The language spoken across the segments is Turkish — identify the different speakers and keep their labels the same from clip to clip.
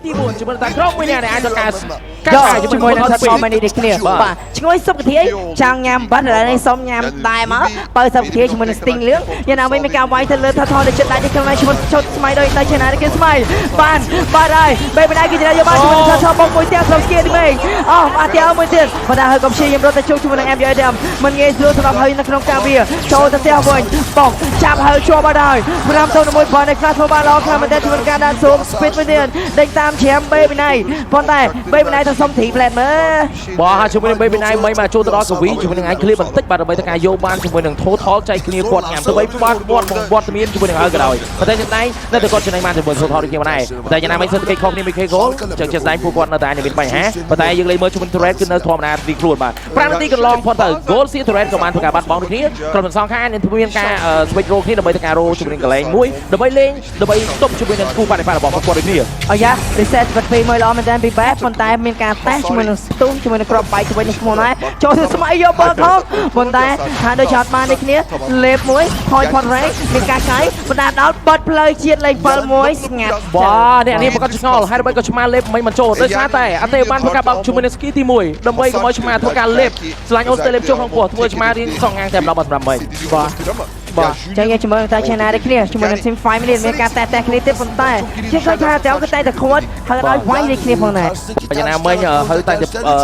Speaker 1: di bawah cuma tak drop punya ada kas. យនេះអាចទៅការកា
Speaker 2: យក
Speaker 1: រ
Speaker 2: ជាមួយនឹងថាសមនេះដូចគ្នាបាទឈ្ងុយសុខធាយចង់ញ៉ាំបាត់ឥឡូវនេះសុំញ៉ាំដែរមកបើសុខធាយជាមួយនឹង Sting លឿងយ៉ាងណាវិញមានការវាយទៅលើថាថតចិត្តដៃនេះក្នុងឈ្មោះឈុតស្មៃដោយតែឆ្នាំនេះគេស្មៃបានបាទហើយបែបណាគេទៅយកបានជាមួយនឹងថាថតបងមួយទៀតក្នុងស្គីនេះវិញអស់បាទទៀតមួយទៀតបើថាហើយកុំព្យាយាមរត់ទៅជួបជាមួយនឹង MJ Adam មិនងាយស្រួលសម្រាប់ហើយនៅក្នុងការវាចូលទៅផ្ទះវិញបងចាប់ហើយជាប់បាត់ហើយ5ទៅ1ប៉ុណ្ណេះខ្លះធ្វើបានល្អខ្លាំងមែនទែនជាមួយនឹងការដាក់ស៊ូម speed មួយទៀតដេញតាមច្រាមបែបណាប៉ុន្តែបែបណាទៅសុំ3 plate មើល
Speaker 1: បាទហើយជាមួយនឹង Baby Night មិនមកចូលទៅដល់កវីជាមួយនឹងឯង clear បន្តិចបាទដើម្បីទៅការយកបានជាមួយនឹង total ចៃ clear គាត់ញ៉ាំទៅបីបាត់គាត់មកវត្តមានជាមួយនឹងហើយក៏ដោយប៉ុន្តែចំណែងនៅតែគាត់ចំណេញបានជាមួយ total ដូចគ្នាដែរប៉ុន្តែយ៉ាងណាមិញសិនគេខុសគ្នាមួយ K goal ចឹងជាស្ដែងពួកគាត់នៅតែមានបញ្ហាប៉ុន្តែយើងលេងមើលជាមួយ Thread គឺនៅធម្មតាទីខ្លួនបាទ5នាទីកន្លងផុតទៅ goal ស៊ី Thread ក៏បានធ្វើការបាត់បង់ដូចគ្នាក្រុមទាំងសងខាងមានការ switch role គ្នាដើម្បីធ្វើការ role ជាមួយនឹងកន្លែងមួយដើម្បីលេងដើម្បីទប់ជាមួយនឹងគូបដិបត្តិរបស់គាត់ដូចគ្នា
Speaker 2: អាយ៉ា reset វត្តពីមួយល្អមែនតើពីបែបប៉ុន្តែមាន ការតេស្តជាមួយនឹងស្ទូងជាមួយនឹងក្របបែកជាមួយនឹងឈ្មោះដែរចូលទៅស្មៃយកបលខំប៉ុន្តែថាដូចចោតបាននេះគ្នាលេបមួយថយផុតរេមានការឆៃបណ្ដាដល់បត់ផ្លូវជាតិលេខ7មួយស្ងាត់
Speaker 1: បាទអ្នកនេះប្រកាសឆ្ងល់ហើយដើម្បីក៏ឆ្មាលេបមិនបញ្ចូលដោយសារតែអត់ទេបានធ្វើការបើកជាមួយនឹងស្គីទី1ដើម្បីកុំឲ្យឆ្មាធ្វើការលេបឆ្លាញ់អូស្ត្រាលីចូលក្នុងពោះធ្វើឆ្មារៀនសងងាងតែម្ដងបាទសម្រា ប់មិញ
Speaker 2: បាទបាទចឹងយើងជាមួយនឹងតែឆេណាដូចគ្នាជាមួយនឹង team 5 million មានការតែតែគ្នាទៀតប៉ុន្តែជាឃើញថាតែគឺតែតែខួតហើយដល់វាយដូចគ្នាផងដែរ
Speaker 1: បញ្ញាណាមិញហើយតែ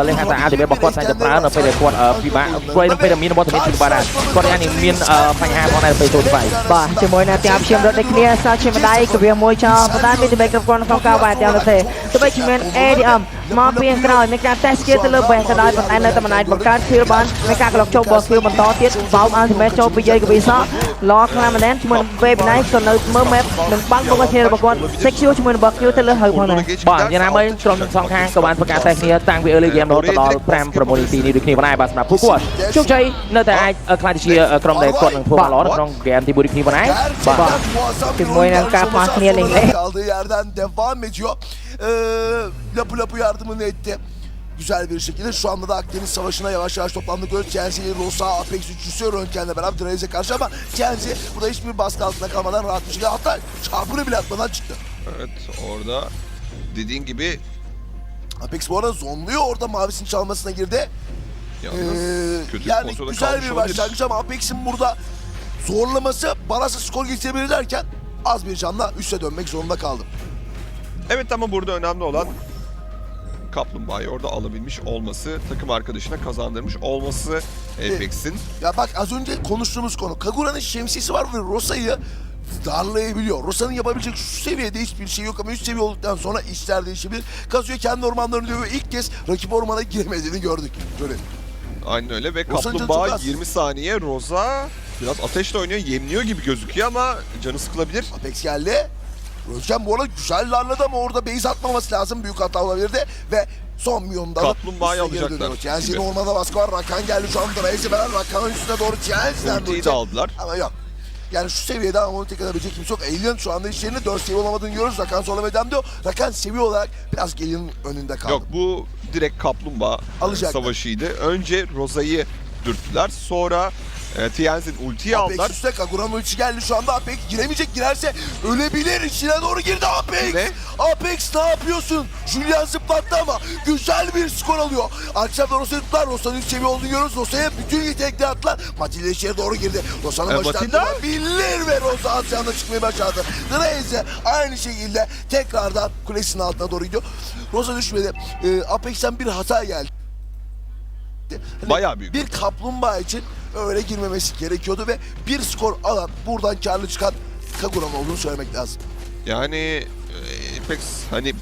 Speaker 1: លេងហាតាអាទីបរបស់គាត់តែប្រើនៅពេលដែលគាត់ពិបាកព្រោះនៅពេលដែលមានវត្តមានពិបាកដែរគាត់យ៉ាងនេះមានបញ្ហាផងដែរពេលចូលទៅបាយ
Speaker 2: បាទជាមួយនឹង ત્યાં ព្យាមរត់ដូចគ្នាសោះជាម្ដាយគវាមួយចោលប៉ុន្តែមានតែបែកគ្រប់គ្រាន់ក្នុងការវាយទាំងនោះទេទោះបីជាមាន ADM មកពីខាងក្រោយមានការតេស្ត skill ទៅលើ bank ក៏ដោយប៉ុន្តែនៅតែមិនអាចបង្កើត skill បានមានការក្លុកចូលបោះ skill បន្តទៀតបោក ultimate ចូលពីយាយកវីសោះល្អខ្លាំងមែនទែនជាមួយនឹង wave ណៃក៏នៅមើល map នឹងបាំងមុខគ្នារបស់គាត់ secure ជាមួយនឹង box skill ទៅលើហើយផងដែរ
Speaker 1: បាទយ៉ាងណាមិញក្រុមទាំងសងខាងក៏បានប្រកាសតែគ្នាតាំងពី early game រហូតដល់5 6នាទីនេះដូចគ្នាដែរបាទសម្រាប់ពួកគាត់ជោគជ័យនៅតែអាចខ្លាចជាក្រុមដែលគាត់នឹងធ្វើល្អនៅក្នុង game ទី1ដូចគ្នាផងដែរបាទ
Speaker 2: ជាមួយនឹងការប៉ះគ្នាលេ
Speaker 3: e, Lapu Lapu yardımını etti güzel bir şekilde. Şu anda da Akdeniz Savaşı'na yavaş yavaş toplandık. Göz Kenzi'yi Rosa, Apex üçlüsü Röntgen'le beraber Dreyze karşı ama Kenzi burada hiçbir baskı altında kalmadan rahat bir şekilde hatta çarpını bile atmadan çıktı.
Speaker 4: Evet orada dediğin gibi
Speaker 3: Apex bu arada zonluyor orada mavisini çalmasına girdi.
Speaker 4: Yalnız
Speaker 3: ee,
Speaker 4: kötü
Speaker 3: yani güzel bir başlangıç ama Apex'in burada zorlaması Baras'a skor getirebilir derken az bir canla üste dönmek zorunda kaldım.
Speaker 4: Evet ama burada önemli olan Kaplumbağa'yı orada alabilmiş olması, takım arkadaşına kazandırmış olması Apex'in.
Speaker 3: Ya bak az önce konuştuğumuz konu. Kagura'nın şemsiyesi var ve Rosa'yı darlayabiliyor. Rosa'nın yapabilecek şu seviyede hiçbir şey yok ama üst seviye olduktan sonra işler değişebilir. Kazuya kendi ormanlarını diyor ve ilk kez rakip ormana giremediğini gördük. Böyle.
Speaker 4: Aynen öyle ve
Speaker 3: Rosa'nın canı çok
Speaker 4: Kaplumbağa
Speaker 3: az.
Speaker 4: 20 saniye Rosa biraz ateşle oynuyor, yemliyor gibi gözüküyor ama canı sıkılabilir.
Speaker 3: Apex geldi. Röntgen bu arada güzel darladı ama orada base atmaması lazım. Büyük hata olabilirdi ve son milyonda da
Speaker 4: Kaplumbağayı alacaklar.
Speaker 3: Chelsea'nin
Speaker 4: gibi.
Speaker 3: ormanda baskı var. Rakan geldi şu an Draze'e beraber Rakan'ın üstüne doğru Chelsea'den
Speaker 4: Ultiyi de aldılar.
Speaker 3: Ama yok. Yani şu seviyede onu tek edebilecek kimse yok. Alien şu anda işlerinde 4 seviye olamadığını görüyoruz. Rakan sonra edem diyor. Rakan seviye olarak biraz Alien'ın önünde kaldı.
Speaker 4: Yok bu direkt Kaplumbağa
Speaker 3: Alacaklar.
Speaker 4: savaşıydı. Önce Rosa'yı dürttüler. Sonra e, Tienzin ultiyi
Speaker 3: Apex
Speaker 4: aldılar.
Speaker 3: üstte Kagura'nın ultisi geldi şu anda. Apex giremeyecek girerse ölebilir. İçine doğru girdi Apex
Speaker 4: Ne?
Speaker 3: Apex ne yapıyorsun? Julian zıplattı ama güzel bir skor alıyor. Akşamda Rosa'yı tuttular. Rosa'nın üst seviye olduğunu görüyoruz. Rosa'ya bütün yetenekleri attılar. Matilda içeri doğru girdi. Rosa'nın
Speaker 4: E, Matilda?
Speaker 3: bilir ve Rosa az canla çıkmayı başardı. Draze aynı şekilde tekrardan kulesinin altına doğru gidiyor. Rosa düşmedi. Ee, Apex'ten bir hata geldi. Hani
Speaker 4: Bayağı büyük.
Speaker 3: bir kaplumbağa için öyle girmemesi gerekiyordu ve bir skor alan buradan karlı çıkan Kagura'nın olduğunu söylemek lazım.
Speaker 4: Yani e, Apex hani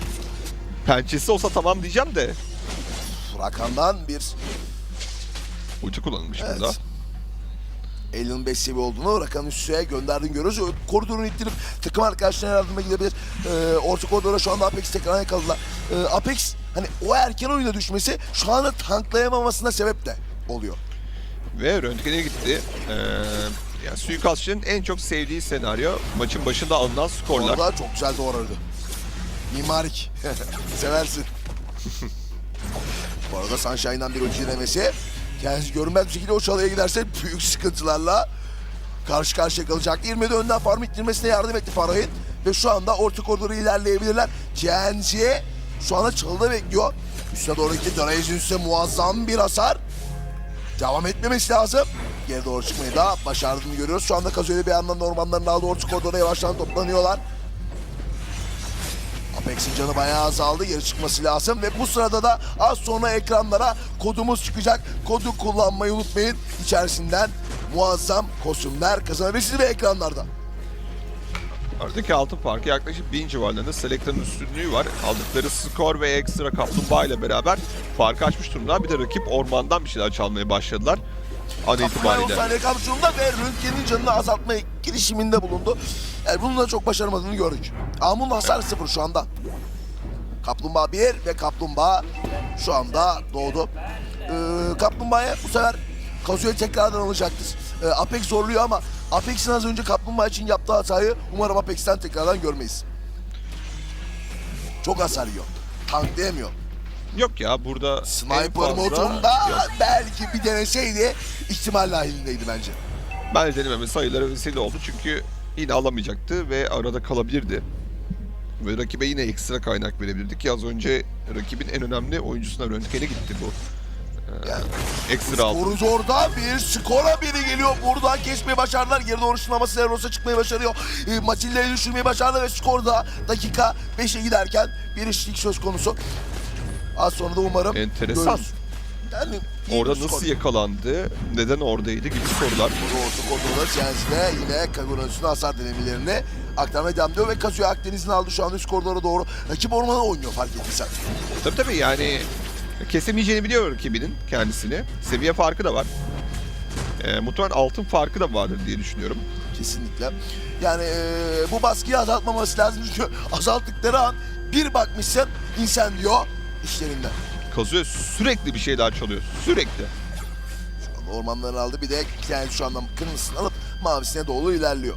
Speaker 4: pençesi olsa tamam diyeceğim de
Speaker 3: Rakan'dan bir
Speaker 4: ulti kullanılmış
Speaker 3: Evet.
Speaker 4: burada.
Speaker 3: Alien'ın 5 seviye olduğunu Rakan'ın üstüne gönderdiğini görüyoruz. Koridorunu ittirip takım arkadaşlarına yardıma gidebilir. Ee, orta koridora şu anda Apex tekrar yakaladılar. Ee, Apex hani o erken oyuna düşmesi şu anda tanklayamamasına sebep de oluyor.
Speaker 4: Ve röntgene gitti. Ee, yani suikastçının en çok sevdiği senaryo maçın başında alınan skorlar.
Speaker 3: Orada çok güzel doğradı. Mimarik. Seversin. Bu arada Sunshine'dan bir ulti denemesi. Kendisi görünmez bir şekilde o çalıya giderse büyük sıkıntılarla karşı karşıya kalacak. 20'de önden farm ittirmesine yardım etti Farah'in. Ve şu anda orta koridoru ilerleyebilirler. GNC şu anda çalıda bekliyor. Üstüne doğru gitti. Daraiz'in üstüne muazzam bir hasar. Devam etmemesi lazım. Geri doğru çıkmayı da başardığını görüyoruz. Şu anda Kazuya bir yandan da ormanların aldığı orta koridora yavaştan toplanıyorlar. Apex'in canı bayağı azaldı. Geri çıkması lazım. Ve bu sırada da az sonra ekranlara kodumuz çıkacak. Kodu kullanmayı unutmayın. İçerisinden muazzam kostümler kazanabilirsiniz ve ekranlarda.
Speaker 4: Aradaki altın farkı yaklaşık 1000 civarlarında Selecta'nın üstünlüğü var. Aldıkları skor ve ekstra kaplumbağa ile beraber farkı açmış durumda. Bir de rakip ormandan bir şeyler çalmaya başladılar. An
Speaker 3: Kaplumbağaya 10
Speaker 4: itibariyle.
Speaker 3: kalmış durumda ve Röntgen'in canını azaltma girişiminde bulundu. Yani bunun da çok başaramadığını gördük. Amun hasar sıfır şu anda. Kaplumbağa 1 ve Kaplumbağa şu anda doğdu. Ee, Kaplumbağa'ya bu sefer Kazuya tekrardan alacaktır. Ee, Apex zorluyor ama Apex'in az önce Kaplumbağa için yaptığı hatayı umarım Apex'ten tekrardan görmeyiz. Çok hasar yiyor. Tanklayamıyor.
Speaker 4: Yok ya burada en
Speaker 3: Sniper
Speaker 4: fazla-
Speaker 3: modunda
Speaker 4: Yok.
Speaker 3: belki bir deneseydi ihtimal dahilindeydi bence.
Speaker 4: Bence denememe sayıları vesile oldu çünkü yine alamayacaktı ve arada kalabilirdi. Ve rakibe yine ekstra kaynak verebilirdik ki az önce rakibin en önemli oyuncusuna Röntgen'e gitti bu.
Speaker 3: Yani
Speaker 4: ekstra aldı.
Speaker 3: Koridorda bir skora biri geliyor. Buradan geçmeyi başardılar. Geri doğru şınaması Leros'a çıkmayı başarıyor. E, Matilda'yı düşürmeyi başardı ve skorda dakika 5'e giderken bir eşlik söz konusu. Az sonra da umarım
Speaker 4: Enteresan.
Speaker 3: görürüz. Yani
Speaker 4: Orada nasıl
Speaker 3: skor.
Speaker 4: yakalandı, neden oradaydı gibi sorular.
Speaker 3: Orta koridorda Chelsea yine Kagura'nın üstüne hasar denemelerini aktarmaya devam ediyor ve Kazuya Akdeniz'in aldı şu anda üst koridora doğru. Rakip ormana oynuyor fark ettiysen.
Speaker 4: Tabii tabii yani kesemeyeceğini biliyor rakibinin kendisini. Seviye farkı da var. Ee, muhtemelen altın farkı da vardır diye düşünüyorum.
Speaker 3: Kesinlikle. Yani eee, bu baskıyı azaltmaması lazım çünkü azalttıkları an bir bakmışsın insan diyor işlerinden.
Speaker 4: Kazuya sürekli bir şeyler çalıyor. Sürekli.
Speaker 3: Şu anda ormanlarını aldı bir de yani şu anda kırmızısını alıp mavisine doğru ilerliyor.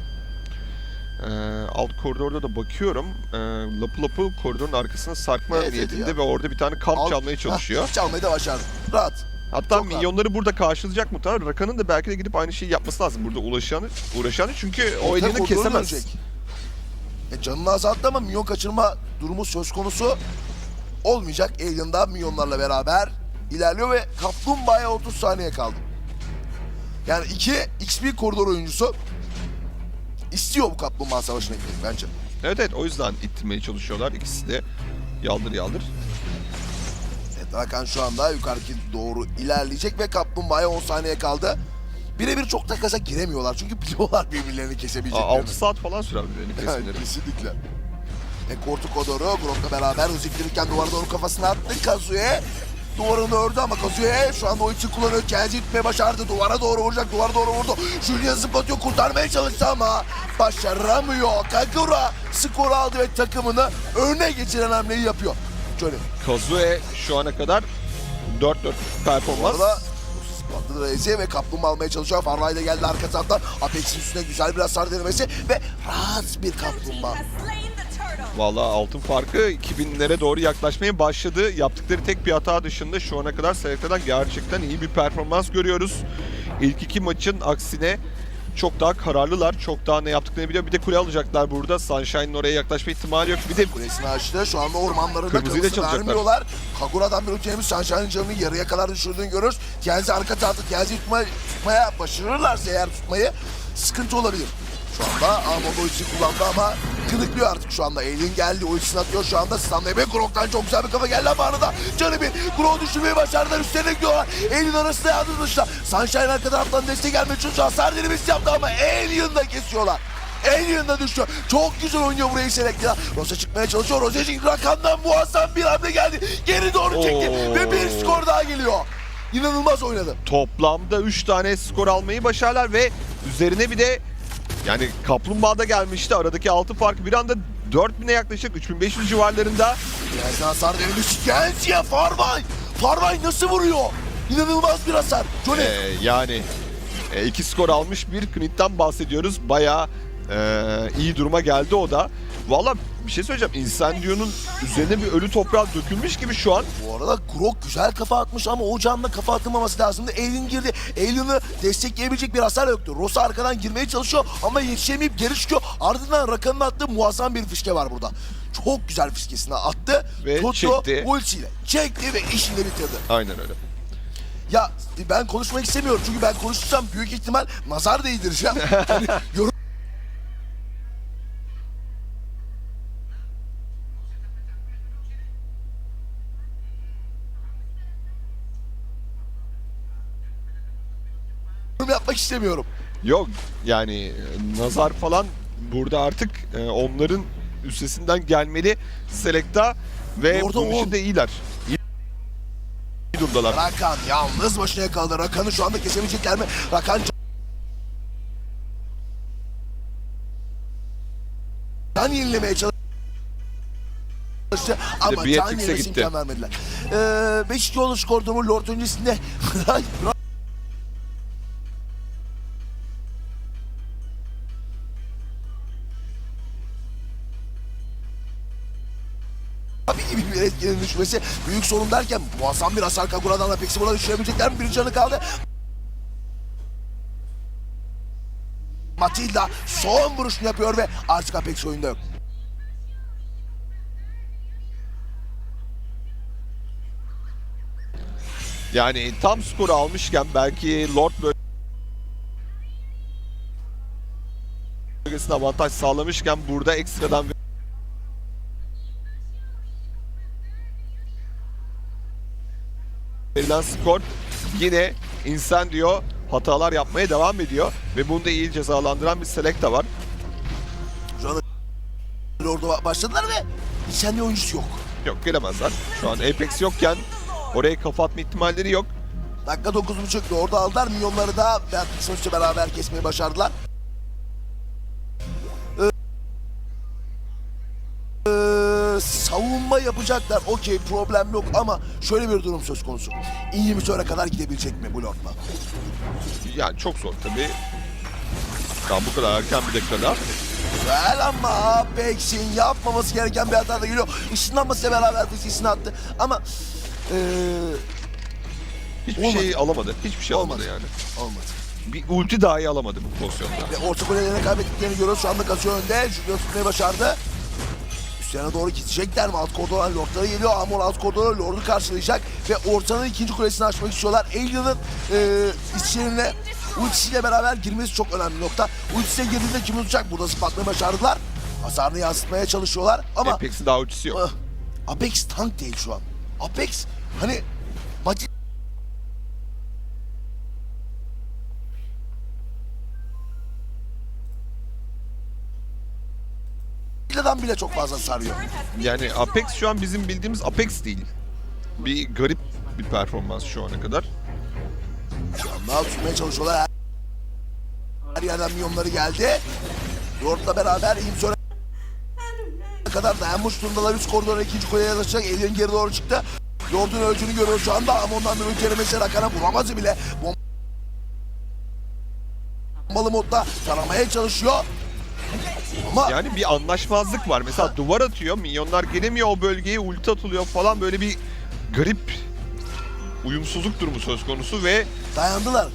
Speaker 4: Ee, alt koridorda da bakıyorum. Ee, lapı lapı koridorun arkasına sarkma
Speaker 3: Evet,
Speaker 4: niyetinde ve orada bir tane kamp
Speaker 3: Alt-
Speaker 4: çalmaya çalışıyor.
Speaker 3: Hah, çalmayı da başardı. Rahat.
Speaker 4: Hatta
Speaker 3: çok
Speaker 4: milyonları burada karşılayacak muhtemelen. Rakan'ın da belki de gidip aynı şeyi yapması lazım burada ulaşanı, uğraşanı. Çünkü o
Speaker 3: Orta
Speaker 4: elini kesemez.
Speaker 3: dönecek. E, canını azalttı ama milyon kaçırma durumu söz konusu olmayacak. Alien'da milyonlarla beraber ilerliyor ve Kaplumbağa'ya 30 saniye kaldı. Yani iki XP koridor oyuncusu istiyor bu Kaplumbağa Savaşı'na gitmek bence.
Speaker 4: Evet evet o yüzden ittirmeye çalışıyorlar. İkisi de yaldır yaldır.
Speaker 3: Evet Hakan şu anda yukarıki doğru ilerleyecek ve Kaplumbağa'ya 10 saniye kaldı. Birebir çok takasa giremiyorlar çünkü biliyorlar birbirlerini kesebileceklerini.
Speaker 4: 6 saat falan sürer birbirini
Speaker 3: Yani
Speaker 4: kesmeleri.
Speaker 3: kesinlikle. Ve Kortu Kodor'u Grok'la beraber hızlıklarken duvara doğru kafasına attı. Kazuya duvarını ördü ama Kazuya şu anda o için kullanıyor. Kenzi tutmaya başardı. Duvara doğru vuracak. Duvara doğru vurdu. Julian zıplatıyor. Kurtarmaya çalıştı ama başaramıyor. Kagura skoru aldı ve takımını öne geçiren hamleyi yapıyor. Johnny.
Speaker 4: Kazue şu ana kadar 4-4
Speaker 3: Bu
Speaker 4: performans.
Speaker 3: arada Spatlı Rezi ve kaplumbağa almaya çalışıyor. Farlay da geldi arka taraftan. Apex'in üstüne güzel bir hasar denemesi ve rahat bir kaplumbağa.
Speaker 4: Vallahi altın farkı 2000'lere doğru yaklaşmaya başladı. Yaptıkları tek bir hata dışında şu ana kadar Selecta'dan gerçekten iyi bir performans görüyoruz. İlk iki maçın aksine çok daha kararlılar. Çok daha ne yaptıklarını biliyor. Bir de kule alacaklar burada. Sunshine'ın oraya yaklaşma ihtimali yok. Bir de
Speaker 3: Kulesini açtı. Şu anda ormanlarında
Speaker 4: Kırmızıyı da
Speaker 3: kırmızı
Speaker 4: çalacaklar.
Speaker 3: vermiyorlar. Kagura'dan bir uçağımız Sunshine'ın canını yarıya kadar düşürdüğünü görüyoruz. Tienzi arka tarafta Tienzi tutma, tutmaya başarırlarsa eğer tutmayı sıkıntı olabilir. Şu anda Amon ultisi kullandı ama kılıklıyor artık şu anda. Alien geldi ultisini atıyor şu anda. Stanley ve Grok'tan çok güzel bir kafa geldi ama arada canı bir. Grok'u düşürmeyi başardılar. Üstlerine gidiyorlar. Alien arasında yardım dışında. Sunshine arka taraftan destek gelmeye çalışıyor. Hasar denemesi yaptı ama Alien'ı da kesiyorlar. Alien da düştü. Çok güzel oynuyor burayı Select'la. Rosa çıkmaya çalışıyor. Rosa'cık rakamdan muazzam bir hamle geldi. Geri doğru çekti
Speaker 4: Oo.
Speaker 3: ve bir skor daha geliyor. İnanılmaz oynadı.
Speaker 4: toplamda 3 tane skor almayı başarlar ve üzerine bir de yani Kaplumbağa'da gelmişti. Aradaki altı farkı bir anda 4000'e yaklaşık 3500 civarlarında.
Speaker 3: Gelsin hasar verilmiş. Gelsin Farvay. Farvay nasıl vuruyor? İnanılmaz bir hasar. Johnny.
Speaker 4: Ee, yani e, iki skor almış bir Knit'ten bahsediyoruz. Bayağı e, iyi duruma geldi o da. Valla bir şey söyleyeceğim. Insendio'nun üzerine bir ölü toprağı dökülmüş gibi şu an.
Speaker 3: Bu arada Grok güzel kafa atmış ama o canla kafa atılmaması lazımdı. Alien girdi. Alien'ı destekleyebilecek bir hasar yoktu. Rosa arkadan girmeye çalışıyor ama yetişemeyip geri çıkıyor. Ardından Rakan'ın attığı muazzam bir fiske var burada. Çok güzel fiskesini attı.
Speaker 4: Ve
Speaker 3: Tuttu
Speaker 4: çekti.
Speaker 3: ultiyle. Çekti ve işini bitirdi.
Speaker 4: Aynen öyle.
Speaker 3: Ya ben konuşmak istemiyorum çünkü ben konuşursam büyük ihtimal nazar değdireceğim. hani yorum istemiyorum.
Speaker 4: Yok yani e, nazar falan burada artık e, onların üstesinden gelmeli Selecta ve
Speaker 3: Orada
Speaker 4: bunun
Speaker 3: on.
Speaker 4: için de iyiler. İyi iyi durumdalar.
Speaker 3: Rakan yalnız başına yakaladı. Rakan'ı şu anda kesebilecekler mi? Rakan can yenilemeye çalıştı. Ama can
Speaker 4: Beatrix'e
Speaker 3: yenilmesi
Speaker 4: gitti.
Speaker 3: imkan vermediler. Ee, 5 yolu skordumu Lord öncesinde etkinin düşmesi büyük sorun derken muazzam bir hasar Kagura'dan da Pex'i buna düşürebilecekler mi? Bir canı kaldı. Matilda son vuruşunu yapıyor ve artık Apex oyunda yok.
Speaker 4: Yani tam skoru almışken belki Lord bölgesine avantaj sağlamışken burada ekstradan verilen skor yine Incendio hatalar yapmaya devam ediyor ve bunu da iyi cezalandıran bir Selecta var.
Speaker 3: Şu anda Lord'a başladılar ve kendi oyuncusu yok.
Speaker 4: Yok gelemezler. Şu an Apex yokken oraya kafa atma ihtimalleri yok.
Speaker 3: Dakika 9.5'da orada aldılar. Milyonları da Beatrix'le beraber kesmeyi başardılar. Yapacaklar. Okey problem yok ama şöyle bir durum söz konusu. İnhibitöre kadar gidebilecek mi bu Lord'la?
Speaker 4: Yani çok zor tabii. Daha bu kadar erken bir dakikada.
Speaker 3: Güzel ama Apex'in yapmaması gereken bir hata da geliyor. Işınlanmasıyla beraber fiskesini attı. Ama ee,
Speaker 4: Hiçbir
Speaker 3: Olmadı.
Speaker 4: şey alamadı. Hiçbir şey alamadı
Speaker 3: Olmadı.
Speaker 4: yani.
Speaker 3: olmadı.
Speaker 4: Bir ulti dahi alamadı bu pozisyonda.
Speaker 3: Ve orta kulelerini kaybettiklerini görüyoruz. Şu anda kasıyor önde. Julio tutmayı başardı. Üstlerine doğru gidecekler mi? Alt koridordan Lord'ları geliyor. Amor alt koridora Lord'u karşılayacak. Ve ortanın ikinci kulesini açmak istiyorlar. Alien'ın e, içlerine ultisiyle beraber girmesi çok önemli nokta. Ultisine girdiğinde kim tutacak? Burada spatmayı başardılar. Hasarını yansıtmaya çalışıyorlar. Ama
Speaker 4: Apex'in daha ultisi yok.
Speaker 3: Ah, Apex tank değil şu an. Apex hani maçı Bile çok fazla sarıyor.
Speaker 4: Yani Apex şu an bizim bildiğimiz Apex değil. Bir garip bir performans şu ana kadar.
Speaker 3: Şu an tutmaya çalışıyorlar. Her, yerden milyonları geldi. Lord'la beraber İmsör'e kadar dayanmış durumdalar. Üst koridora ikinci kuleye yanaşacak. Alien geri doğru çıktı. Lord'un öldüğünü görüyor şu anda ama ondan bir ülkelemesi Rakan'a vuramaz bile. Bombalı modda taramaya çalışıyor. Ama
Speaker 4: Yani bir anlaşmazlık var. Mesela duvar atıyor, minyonlar gelemiyor o bölgeye, ulti atılıyor falan böyle bir garip uyumsuzluk durumu söz konusu ve
Speaker 3: dayandılar.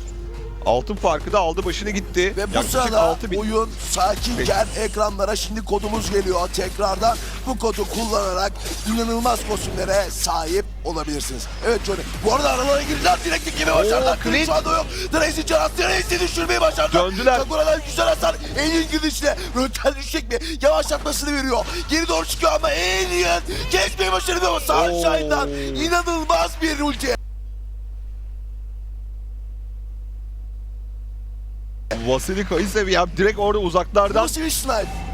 Speaker 4: altın farkı da aldı başını gitti.
Speaker 3: Ve bu
Speaker 4: Yaklaşık
Speaker 3: sırada
Speaker 4: 6000
Speaker 3: oyun sakinken ekranlara şimdi kodumuz geliyor. Tekrardan bu kodu kullanarak inanılmaz kostümlere sahip olabilirsiniz. Evet Johnny. Bu arada aralara girdiler. Direkt dikimi başardılar.
Speaker 4: Clint
Speaker 3: şu anda yok. Tracy Jonas Tracy'i düşürmeyi başardı.
Speaker 4: Döndüler.
Speaker 3: Sakura'dan güzel hasar. Alien girişle. Röntgen düşecek mi? Yavaşlatmasını veriyor. Geri doğru çıkıyor ama Alien geçmeyi başardı ama Sunshine'dan inanılmaz bir ulti.
Speaker 4: Vasily Kaisev ya direkt orada uzaklardan
Speaker 3: Nasıl bir snipe?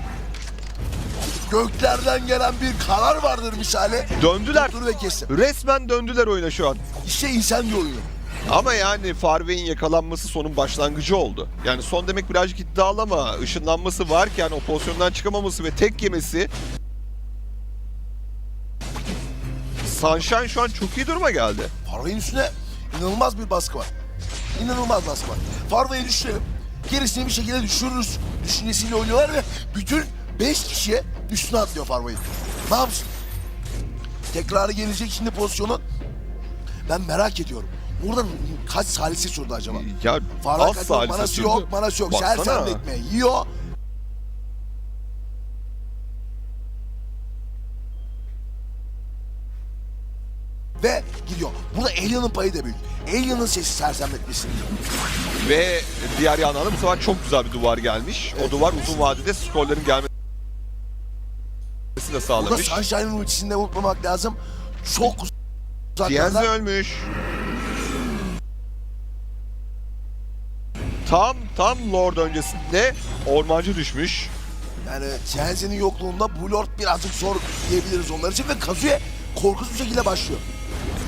Speaker 3: Göklerden gelen bir karar vardır misali.
Speaker 4: döndüler.
Speaker 3: Dur ve kesin.
Speaker 4: Resmen döndüler oyuna şu an.
Speaker 3: İşte insan oyunu.
Speaker 4: Ama yani Farvey'in yakalanması sonun başlangıcı oldu. Yani son demek birazcık iddialı ama ışınlanması varken o pozisyondan çıkamaması ve tek yemesi Sunshine şu an çok iyi duruma geldi.
Speaker 3: Farvay'ın üstüne inanılmaz bir baskı var. İnanılmaz baskı var. Farvay'ı düşürelim. Gerisini bir şekilde düşürürüz. Düşüncesiyle oynuyorlar ve bütün 5 kişiye üstüne atlıyor Farva'yı. Ne yapsın? Tekrarı gelecek şimdi pozisyonun. Ben merak ediyorum. Buradan kaç salisi sürdü acaba?
Speaker 4: Ya
Speaker 3: Farva
Speaker 4: az salise
Speaker 3: manası
Speaker 4: sürdü.
Speaker 3: yok, manası yok.
Speaker 4: Baksana.
Speaker 3: Sersemletme yiyor. Ve gidiyor. Burada Alien'ın payı da büyük. Alien'ın sesi sersemletmesini
Speaker 4: Ve diğer yandan da bu sefer çok güzel bir duvar gelmiş. O duvar uzun vadede skorların gelmesi de
Speaker 3: Burada
Speaker 4: sağlamış.
Speaker 3: Sunshine'ın ultisini de unutmamak lazım. Çok
Speaker 4: Diaz
Speaker 3: uzaklarda.
Speaker 4: ölmüş. Tam tam Lord öncesinde ormancı düşmüş.
Speaker 3: Yani Chelsea'nin yokluğunda bu Lord birazcık zor diyebiliriz onlar için ve Kazuya korkunç bir şekilde başlıyor.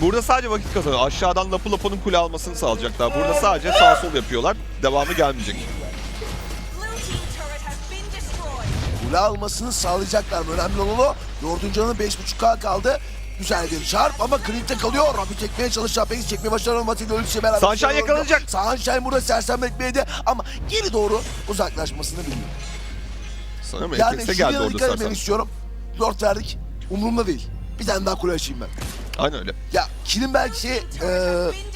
Speaker 4: Burada sadece vakit kazanıyor. Aşağıdan Lapu Lapu'nun kule almasını sağlayacaklar. Burada sadece sağ sol yapıyorlar. Devamı gelmeyecek.
Speaker 3: Kule almasını sağlayacaklar. Önemli olan o. Dördüncü canının 5.5K kaldı. Güzel bir çarp ama Clint'te kalıyor. Rabb'i çekmeye çalışıyor. Peki çekmeye başlaran Matilda ölçüsü beraber.
Speaker 4: Sunshine yakalanacak.
Speaker 3: Sunshine burada sersemletmeydi ama geri doğru uzaklaşmasını biliyor.
Speaker 4: Sanırım
Speaker 3: Yani
Speaker 4: Apex de geldi orada
Speaker 3: dikkat etmeni istiyorum. Lord verdik. Umurumda değil. Bir tane daha kule açayım ben.
Speaker 4: Aynen öyle.
Speaker 3: Ya kilin belki e,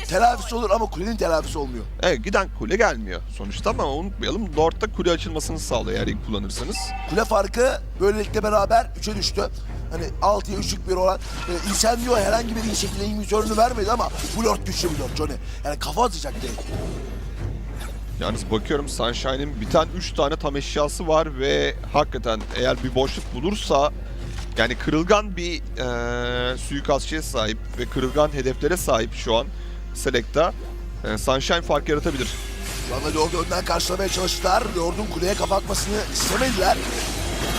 Speaker 3: telafisi olur ama kulenin telafisi olmuyor.
Speaker 4: Evet giden kule gelmiyor sonuçta ama unutmayalım Lord'da kule açılmasını sağlıyor eğer ilk kullanırsanız.
Speaker 3: Kule farkı böylelikle beraber 3'e düştü. Hani 6'ya 3'lük bir olan. E, Incendio herhangi bir şekilde imitörünü vermedi ama bu Lord güçlü bir Lord Johnny. Yani kafa atacak değil.
Speaker 4: Yalnız bakıyorum Sunshine'in biten 3 tane tam eşyası var ve hakikaten eğer bir boşluk bulursa yani kırılgan bir eee suikastçıya sahip ve kırılgan hedeflere sahip şu an Select'ta e, Sunshine fark yaratabilir.
Speaker 3: Şu anda Lord'u önden karşılamaya çalıştılar. Lord'un kuleye kafa atmasını istemediler.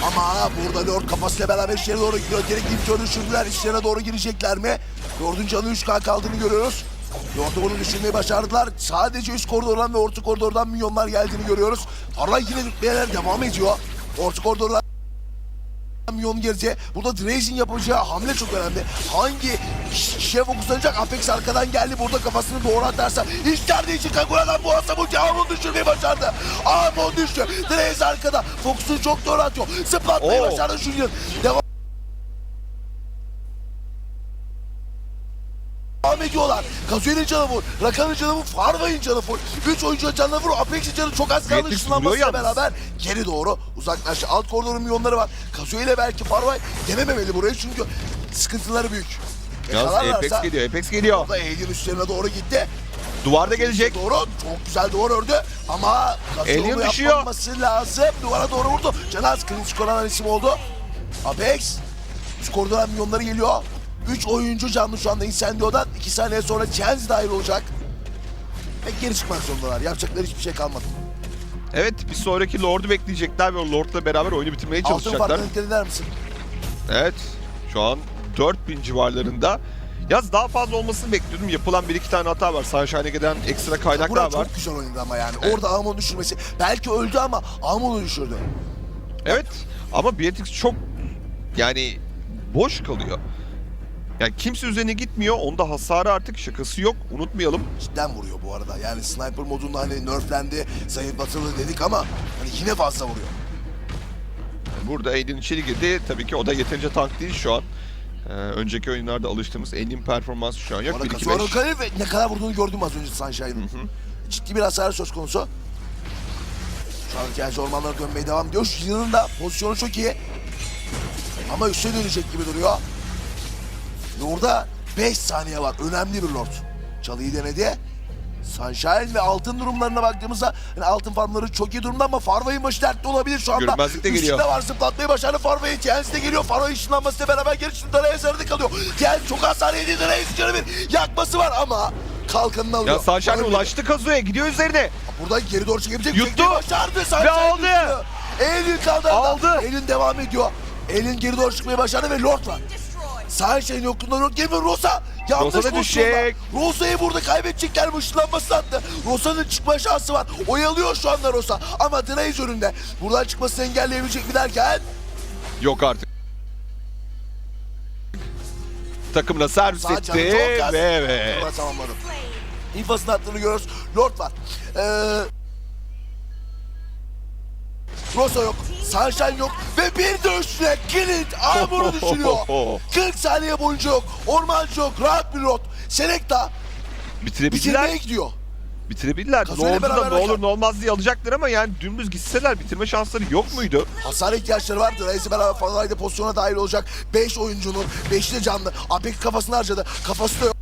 Speaker 3: Ama burada Lord kafasıyla beraber içeri doğru gidiyor. Direkt imitörü düşürdüler. İçlerine doğru girecekler mi? Lord'un canı 3K kaldığını görüyoruz. Lord'u bunu düşürmeyi başardılar. Sadece üst koridordan ve orta koridordan milyonlar geldiğini görüyoruz. Farlay yine rütbeler devam ediyor. Orta koridordan milyon geride. Burada Drazen yapacağı hamle çok önemli. Hangi kişiye fokuslanacak? Apex arkadan geldi. Burada kafasını doğru atarsa içeride için Kagura'dan bu hasta bu Amon düşürmeyi başardı. Amon düştü. Drazen arkada. Fokusunu çok doğru atıyor. Zıplatmayı başardı Julian. Devam Devam ediyorlar. Kazuye'nin canı vur. Rakan'ın canı vur. Farva'nın canı vur. Üç oyuncu canı vur. Apex'in canı çok az kaldı. Işınlanmasıyla beraber geri doğru uzaklaştı. Alt koridorun milyonları var. Kazuya ile belki Farvay denememeli burayı çünkü sıkıntıları büyük.
Speaker 4: Yalnız Apex geliyor, Apex geliyor.
Speaker 3: da Alien üstlerine doğru gitti.
Speaker 4: Duvarda gelecek.
Speaker 3: Doğru. Çok güzel duvar ördü. Ama
Speaker 4: Alien düşüyor.
Speaker 3: yapmaması lazım. Duvara doğru vurdu. Canaz Clinch konan isim oldu. Apex. Üst koridordan milyonları geliyor. 3 oyuncu canlı şu anda Incendios'dan. 2 saniye sonra Chance dahil olacak. Ve geri çıkmak zorundalar. Yapacakları hiçbir şey kalmadı.
Speaker 4: Evet bir sonraki Lord'u bekleyecekler ve o Lord'la beraber oyunu bitirmeye
Speaker 3: Altın
Speaker 4: çalışacaklar.
Speaker 3: farkını dikkat eder misin?
Speaker 4: Evet. Şu an 4000 civarlarında. Yaz daha fazla olmasını bekliyordum. Yapılan bir iki tane hata var. Sunshine'e giden ekstra kaynaklar
Speaker 3: Burak
Speaker 4: var.
Speaker 3: çok güzel oynadı ama yani.
Speaker 4: Evet.
Speaker 3: Orada Amon'u düşürmesi. Belki öldü ama Amon'u düşürdü.
Speaker 4: Evet. Ama Beatrix çok yani boş kalıyor. Yani kimse üzerine gitmiyor. Onda hasarı artık şakası yok. Unutmayalım.
Speaker 3: Cidden vuruyor bu arada. Yani sniper modunda hani nerflendi, zayıflatıldı dedik ama hani yine fazla vuruyor.
Speaker 4: Burada Aiden içeri girdi. Tabii ki o da yeterince tank değil şu an. Ee, önceki oyunlarda alıştığımız Alien performansı şu an yok.
Speaker 3: arada
Speaker 4: 1-2-5.
Speaker 3: Kazuhara Kale ve ne kadar vurduğunu gördüm az önce Sunshine'ın. Ciddi bir hasar söz konusu. Şu an kendisi ormanlara dönmeye devam ediyor. Şu yanında pozisyonu çok iyi. Ama üste dönecek gibi duruyor. Ve orada 5 saniye var. Önemli bir lord. Çalıyı denedi. Sunshine ve altın durumlarına baktığımızda hani altın farmları çok iyi durumda ama Farvay'ın başı dertli olabilir şu anda.
Speaker 4: Görünmezlik de geliyor.
Speaker 3: Üstünde var zıplatmayı başardı Farvay'ı. Jens de geliyor. Farvay ışınlanmasıyla beraber geri çıktı. Daraya sarıda kalıyor. Jens çok hasar yedi. Sıçanı bir yakması var ama kalkanını alıyor.
Speaker 4: Ya Sunshine ulaştı Kazuya. Gidiyor üzerine.
Speaker 3: Buradan geri doğru çekebilecek.
Speaker 4: Yuttu.
Speaker 3: Başardı. Sunshine
Speaker 4: Ve aldı.
Speaker 3: Eylül kaldı.
Speaker 4: Aldı.
Speaker 3: Eylül devam ediyor. Eylül geri doğru çıkmayı başardı ve Lord var.
Speaker 5: Destroyed.
Speaker 3: Sunshine yokluğunda Lord geliyor. Rosa. Yanlış
Speaker 4: Rosa da düşecek.
Speaker 3: Rosa'yı burada kaybedecekler. Işınlanması attı. Rosa'nın çıkma şansı var. Oyalıyor şu anda Rosa. Ama Draze önünde. Buradan çıkmasını engelleyebilecek mi derken
Speaker 4: Yok artık. Takımına servis
Speaker 3: Sağ
Speaker 4: etti ve evet.
Speaker 3: İnfasını attığını görüyoruz. Lord var. Ee, Rosa yok. Sunshine yok. Ve bir dövüşle Clint armor'u düşürüyor. 40 saniye boyunca yok. Ormancı yok. Rahat bir rot. Selecta
Speaker 4: Bitirebilirler.
Speaker 3: bitirmeye gidiyor.
Speaker 4: Bitirebilirler. Ne oldu da
Speaker 3: beraber
Speaker 4: ne olur ne olmaz diye alacaklar ama yani dümdüz gitseler bitirme şansları yok muydu?
Speaker 3: Hasar ihtiyaçları var. Reis'e beraber Fanay'da pozisyona dahil olacak. 5 oyuncunun 5'i de canlı. Apek kafasını harcadı. Kafası da yok.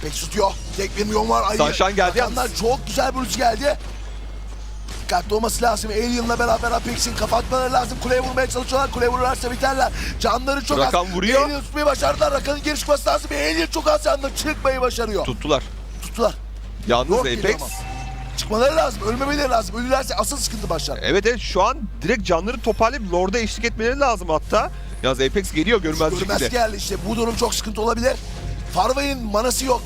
Speaker 3: Apek tutuyor. Tek bir milyon var. Ayı.
Speaker 4: Sunshine geldi yalnız.
Speaker 3: çok güzel bir geldi. Dikkatli olması lazım. Alien'la beraber Apex'in kapatmaları lazım. Kuleye vurmaya çalışıyorlar. Kuleye vururlarsa biterler. Canları çok
Speaker 4: Rakan
Speaker 3: az.
Speaker 4: vuruyor.
Speaker 3: Alien tutmayı başardılar. Rakan'ın geri çıkması lazım. Alien çok az canlı. Çıkmayı başarıyor.
Speaker 4: Tuttular.
Speaker 3: Tuttular.
Speaker 4: Yalnız
Speaker 3: geliyor
Speaker 4: Apex.
Speaker 3: Çıkmaları lazım. Ölmemeleri lazım. Ölürlerse asıl sıkıntı başlar.
Speaker 4: Evet evet şu an direkt canları toparlayıp Lord'a eşlik etmeleri lazım hatta. Yalnız Apex geliyor görmez
Speaker 3: Görmez
Speaker 4: şekilde.
Speaker 3: geldi işte. Bu durum çok sıkıntı olabilir. Farvay'ın manası yok.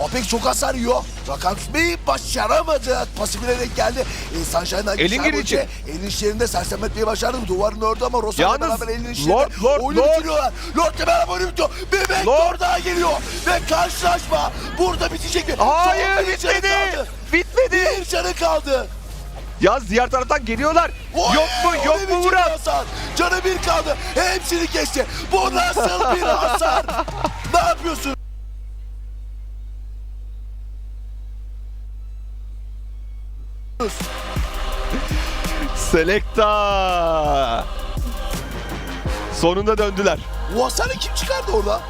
Speaker 3: Apex çok hasar yiyor. Rakan tutmayı başaramadı. Pasifine denk geldi. E, Sunshine'dan
Speaker 4: Elin
Speaker 3: güzel boyunca Elin işlerinde sersemletmeyi başardı. Duvarını ördü ama Rosa'yla beraber elin işlerinde
Speaker 4: Lord, Lord,
Speaker 3: oyunu
Speaker 4: Lord.
Speaker 3: bitiriyorlar. Lord'la beraber oyunu bitiyor. Bebek
Speaker 4: Lord.
Speaker 3: Lord daha geliyor. Ve karşılaşma burada bitecek mi?
Speaker 4: Hayır
Speaker 3: Son bir
Speaker 4: bitmedi. Bitmedi.
Speaker 3: Bir canı kaldı.
Speaker 4: Yalnız diğer taraftan geliyorlar.
Speaker 3: Oy,
Speaker 4: yok mu yok mu Murat?
Speaker 3: Canı bir kaldı. Hepsini kesti. Bu nasıl bir hasar? ne yapıyorsun?
Speaker 4: Selecta. Sonunda döndüler.
Speaker 3: Bu hasarı kim çıkardı orada?